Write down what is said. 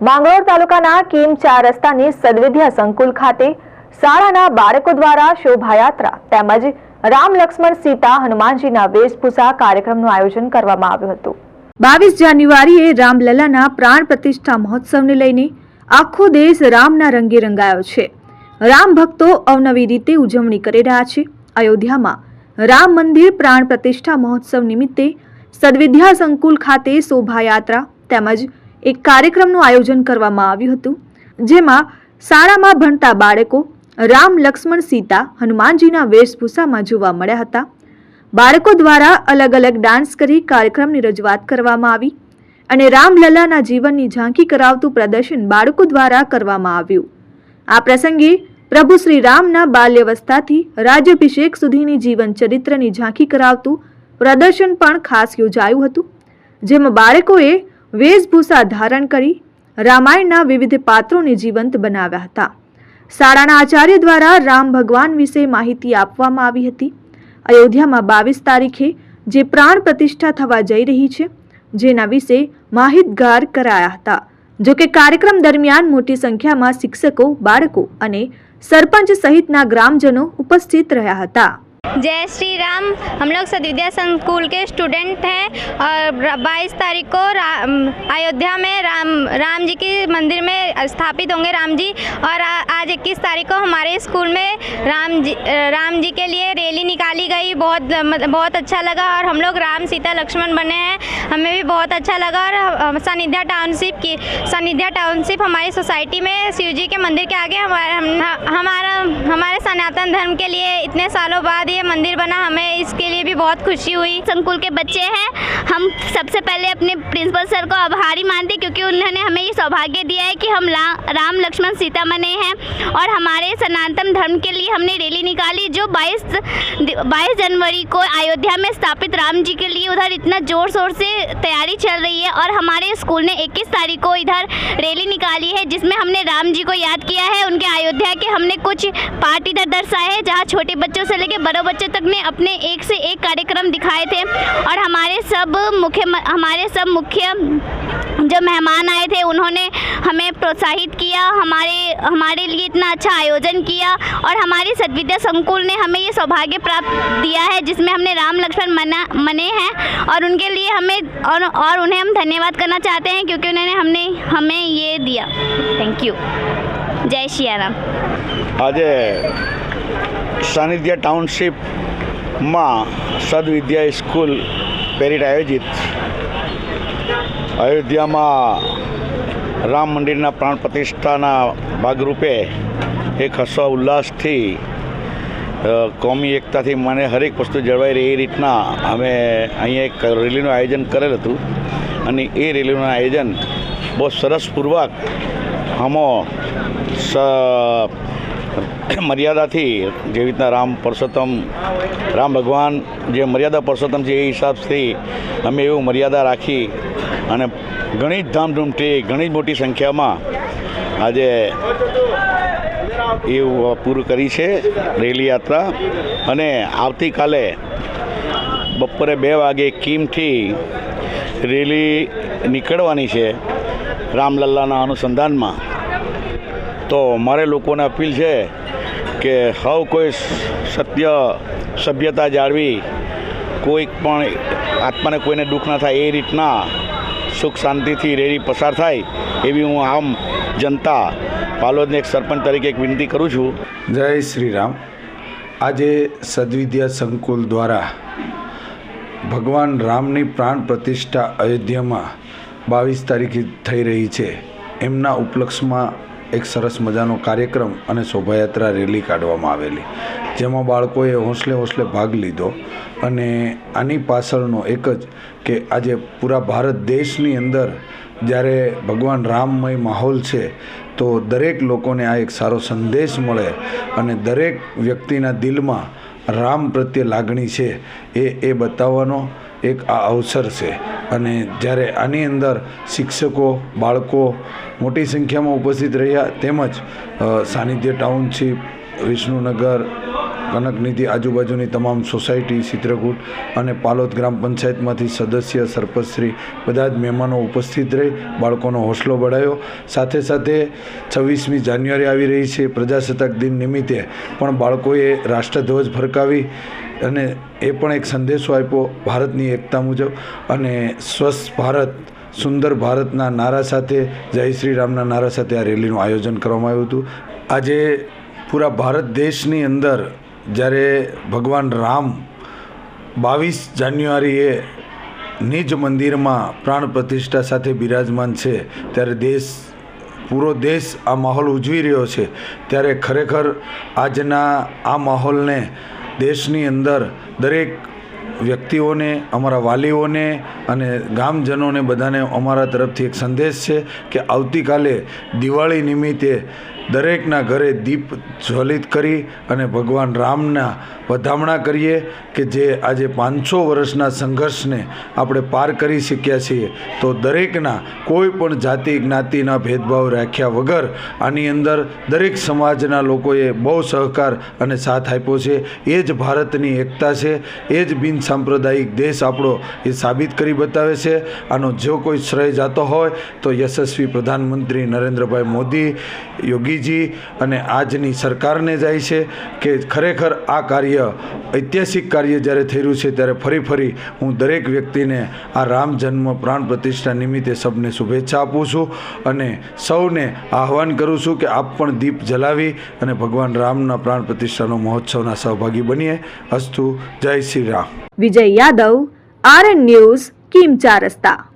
માંગરોળ તાલુકાના કીમ ચાર રસ્તાની સદવિદ્યા સંકુલ ખાતે શાળાના બાળકો દ્વારા શોભાયાત્રા તેમજ રામ લક્ષ્મણ સીતા હનુમાનજીના વેશભૂષા કાર્યક્રમનું આયોજન કરવામાં આવ્યું હતું. બાવીસ જાન્યુઆરીએ રામલલાના પ્રાણ પ્રતિષ્ઠા મહોત્સવને લઈને આખો દેશ રામના રંગે રંગાયો છે. રામ ભક્તો અવનવી રીતે ઉજવણી કરી રહ્યા છે. અયોધ્યામાં રામ મંદિર પ્રાણ પ્રતિષ્ઠા મહોત્સવ નિમિત્તે સદવિદ્યા સંકુલ ખાતે શોભાયાત્રા તેમજ એક કાર્યક્રમનું આયોજન કરવામાં આવ્યું હતું, જેમાં શાળામાં ભણતા બાળકો રામ લક્ષ્મણ સીતા હનુમાનજીના વેશભૂષામાં જોવા મળ્યા હતા. બાળકો દ્વારા અલગ અલગ ડાન્સ કરી કાર્યક્રમની રજૂઆત કરવામાં આવી અને રામલલાના જીવનની ઝાંખી કરાવતું પ્રદર્શન બાળકો દ્વારા કરવામાં આવ્યું. આ પ્રસંગે પ્રભુ શ્રી રામના બાલ્યવસ્થાથી રાજ્યાભિષેક સુધીની જીવન ચરિત્રની ઝાંખી કરાવતું પ્રદર્શન પણ ખાસ યોજાયું હતું, જેમાં બાળકોએ વેશભૂષા ધારણ કરી રામાયણના વિવિધ પાત્રોને જીવંત બનાવ્યા હતા શાળાના આચાર્ય દ્વારા રામ ભગવાન વિશે માહિતી આપવામાં આવી હતી અયોધ્યામાં બાવીસ તારીખે જે પ્રાણ પ્રતિષ્ઠા થવા જઈ રહી છે જેના વિશે માહિતગાર કરાયા હતા જો કે કાર્યક્રમ દરમિયાન મોટી સંખ્યામાં શિક્ષકો બાળકો અને સરપંચ સહિતના ગ્રામજનો ઉપસ્થિત રહ્યા હતા जय श्री राम हम लोग सदविद्या संकुल के स्टूडेंट हैं और 22 तारीख को रा- अयोध्या में राम राम जी के मंदिर में स्थापित होंगे राम जी और आ- आज 21 तारीख को हमारे स्कूल में राम जी राम जी के लिए रैली निकाली गई। बहुत बहुत अच्छा लगा और हम लोग राम सीता लक्ष्मण बने हैं। हमें भी बहुत अच्छा लगा और सानिध्या टाउनशिप की सानिध्या टाउनशिप हमारी सोसाइटी में शिव जी के मंदिर के आगे हमारा हम, हमारा हमारे सनातन धर्म के लिए इतने सालों बाद ये मंदिर बना। हमें इसके लिए बहुत खुशी हुई। संकुल के बच्चे हैं। हम सबसे पहले अपने प्रिंसिपल सर को आभारी मानते क्योंकि उन्होंने हमें ये सौभाग्य दिया है कि हम राम लक्ष्मण सीता बने हैं और हमारे सनातन धर्म के लिए हमने रैली निकाली जो 22 22 जनवरी को अयोध्या में स्थापित राम जी के लिए उधर इतना ज़ोर शोर से तैयारी चल रही है और हमारे स्कूल ने 21 तारीख को इधर रैली निकाली है जिसमें हमने राम जी को याद किया है। उनके अयोध्या हमने कुछ पार्ट इधर दर्शाए हैं जहाँ छोटे बच्चों से लेकर बड़े बच्चों तक ने अपने एक से एक कार्यक्रम दिखाए थे। और हमारे सब मुख्य हमारे सब मुख्य जो मेहमान आए थे उन्होंने हमें प्रोत्साहित किया हमारे हमारे लिए इतना अच्छा आयोजन किया और हमारे सदविद्या संकुल ने हमें ये सौभाग्य प्राप्त दिया है जिसमें हमने राम लक्ष्मण मना मने हैं और उनके लिए हमें और, और उन्हें हम धन्यवाद करना चाहते हैं क्योंकि उन्होंने हमने हमें ये दिया। थैंक यू જય સિયારામ આજે સાનિધ્ય ટાઉનશીપમાં સદવિદ્યા સ્કૂલ પેરિટ આયોજિત. અયોધ્યામાં રામ મંદિરના પ્રાણ પ્રતિષ્ઠાના ભાગરૂપે એક હસો ઉલ્લાસથી કોમી એકતાથી મને હરેક વસ્તુ જળવાઈ રહી એ રીતના અમે અહીંયા એક રેલીનું આયોજન કરેલ હતું. અને એ રેલીનું આયોજન બહુ સરસ પૂર્વક હમો સ, મર્યાદાથી જેવી રીતના રામ પરસોત્તમ, રામ ભગવાન જે મર્યાદા પરસોત્તમ છે એ હિસાબથી અમે એવું મર્યાદા રાખી અને ઘણી જ ધામધૂમથી ઘણી જ મોટી સંખ્યામાં આજે એવું પૂરું કરી છે રેલી યાત્રા અને આવતીકાલે બપોરે બે વાગે કીમથી રેલી નીકળવાની છે રામલલ્લાના અનુસંધાનમાં. તો મારે લોકોને અપીલ છે કે હવ કોઈ સત્ય સભ્યતા જાળવી, કોઈ પણ આત્માને કોઈને દુઃખ ના થાય એ રીતના સુખ શાંતિથી રેલી પસાર થાય એવી હું આમ જનતા પાલોદને એક સરપંચ તરીકે એક વિનંતી કરું છું. જય શ્રી રામ આજે સદવિદ્યા સંકુલ દ્વારા ભગવાન રામની પ્રાણ પ્રતિષ્ઠા અયોધ્યામાં બાવીસ તારીખે થઈ રહી છે. એમના ઉપલક્ષમાં એક સરસ મજાનો કાર્યક્રમ અને શોભાયાત્રા રેલી કાઢવામાં આવેલી. જેમાં બાળકોએ હોંસલે હોંસલે ભાગ લીધો અને આની પાછળનો એક જ કે આજે પૂરા ભારત દેશની અંદર જ્યારે ભગવાન રામમય માહોલ છે, તો દરેક લોકોને આ એક સારો સંદેશ મળે અને દરેક વ્યક્તિના દિલમાં રામ પ્રત્યે લાગણી છે એ એ બતાવવાનો એક આ અવસર છે. અને જ્યારે આની અંદર શિક્ષકો, બાળકો મોટી સંખ્યામાં ઉપસ્થિત રહ્યા, તેમજ સાનિધ્ય ટાઉનશીપ, વિષ્ણુનગર, કનકનિધિ આજુબાજુની તમામ સોસાયટી, ચિત્રકૂટ અને પાલોદ ગ્રામ પંચાયતમાંથી સદસ્ય, સરપંચશ્રી બધા જ મહેમાનો ઉપસ્થિત રહી, બાળકોનો હોસલો બઢાયો. સાથે સાથે છવ્વીસમી જાન્યુઆરી આવી રહી છે પ્રજાસત્તાક દિન નિમિત્તે, પણ બાળકોએ રાષ્ટ્રધ્વજ ફરકાવી અને એ પણ એક સંદેશો આપ્યો ભારતની એકતા મુજબ અને સ્વસ્થ ભારત, સુંદર ભારતના નારા સાથે, જય શ્રી રામના નારા સાથે આ રેલીનું આયોજન કરવામાં આવ્યું હતું. આજે પૂરા ભારત દેશની અંદર જ્યારે ભગવાન રામ બાવીસ જાન્યુઆરીએ નિજ મંદિરમાં પ્રાણ પ્રતિષ્ઠા સાથે બિરાજમાન છે, ત્યારે દેશ, પૂરો દેશ આ માહોલ ઉજવી રહ્યો છે, ત્યારે ખરેખર આજના આ માહોલને દેશની અંદર દરેક વ્યક્તિઓને, અમારા વાલીઓને અને ગામજનોને બધાને અમારા તરફથી એક સંદેશ છે કે આવતીકાલે દિવાળી નિમિત્તે દરેકના ઘરે દીપ જ્વલિત કરી અને ભગવાન રામના વધામણા કરીએ કે જે આજે પાંચસો વર્ષના સંઘર્ષને આપણે પાર કરી શક્યા છીએ, તો દરેકના કોઈ પણ જાતિ જ્ઞાતિના ભેદભાવ રાખ્યા વગર આની અંદર દરેક સમાજના લોકોએ બહુ સહકાર અને સાથ આપ્યો છે. એ જ ભારતની એકતા છે. એ જ બિન સાંપ્રદાયિક દેશ આપણો એ સાબિત કરી બતાવે છે. આનો જો કોઈ શ્રેય જાતો હોય તો યશસ્વી પ્રધાનમંત્રી નરેન્દ્રભાઈ મોદી યોગીજી અને આજની સરકારને જાય છે કે ખરેખર આ કાર્ય ઐતિહાસિક કાર્ય જ્યારે થઈ રહ્યું છે ત્યારે ફરી ફરી હું દરેક વ્યક્તિને આ રામ જન્મ પ્રાણ પ્રતિષ્ઠા નિમિત્તે સૌને શુભેચ્છા આપું છું અને સૌને આહવાન કરું છું કે આપ પણ દીપ જલાવી અને ભગવાન રામના પ્રાણ પ્રતિષ્ઠાનો મહોત્સવના સહભાગી બનીએ. અસ્તુ, જય શ્રી રામ. વિજય યાદવ, આરએન ન્યૂઝ, કિમ રસ્તા